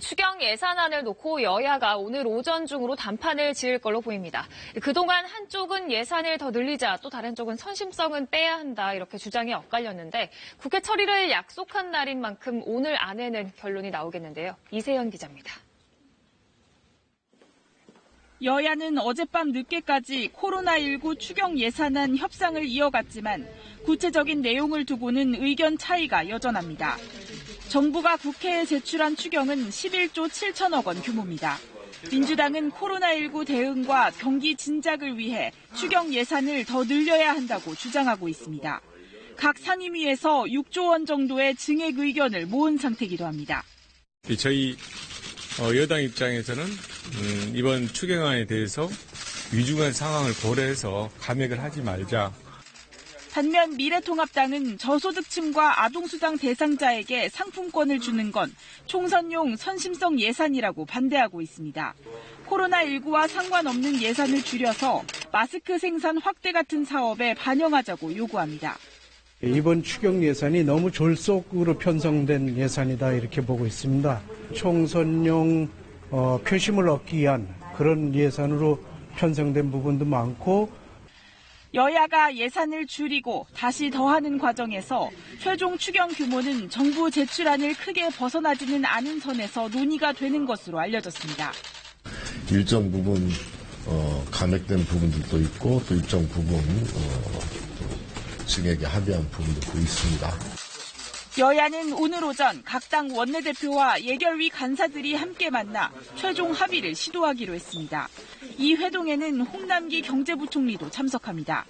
추경 예산안을 놓고 여야가 오늘 오전 중으로 단판을 지을 걸로 보입니다. 그동안 한쪽은 예산을 더 늘리자 또 다른 쪽은 선심성은 빼야 한다 이렇게 주장이 엇갈렸는데 국회 처리를 약속한 날인 만큼 오늘 안에는 결론이 나오겠는데요. 이세연 기자입니다. 여야는 어젯밤 늦게까지 코로나19 추경 예산안 협상을 이어갔지만 구체적인 내용을 두고는 의견 차이가 여전합니다. 정부가 국회에 제출한 추경은 11조 7천억 원 규모입니다. 민주당은 코로나19 대응과 경기 진작을 위해 추경 예산을 더 늘려야 한다고 주장하고 있습니다. 각 상임위에서 6조 원 정도의 증액 의견을 모은 상태이기도 합니다. 저희 어, 여당 입장에서는 음, 이번 추경안에 대해서 위중한 상황을 고려해서 감액을 하지 말자. 반면 미래통합당은 저소득층과 아동수당 대상자에게 상품권을 주는 건 총선용 선심성 예산이라고 반대하고 있습니다. 코로나19와 상관없는 예산을 줄여서 마스크 생산 확대 같은 사업에 반영하자고 요구합니다. 이번 추경 예산이 너무 졸속으로 편성된 예산이다 이렇게 보고 있습니다. 총선용 어, 표심을 얻기 위한 그런 예산으로 편성된 부분도 많고 여야가 예산을 줄이고 다시 더하는 과정에서 최종 추경 규모는 정부 제출안을 크게 벗어나지는 않은 선에서 논의가 되는 것으로 알려졌습니다. 일정 부분 어, 감액된 부분들도 있고 또 일정 부분 어, 또 증액에 합의한 부분도 있습니다. 여야는 오늘 오전 각 당 원내대표와 예결위 간사들이 함께 만나 최종 합의를 시도하기로 했습니다. 이 회동에는 홍남기 경제부총리도 참석합니다.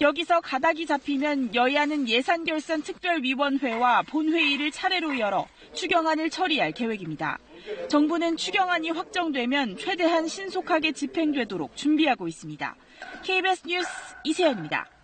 여기서 가닥이 잡히면 여야는 예산결산 특별위원회와 본회의를 차례로 열어 추경안을 처리할 계획입니다. 정부는 추경안이 확정되면 최대한 신속하게 집행되도록 준비하고 있습니다. KBS 뉴스 이세연입니다.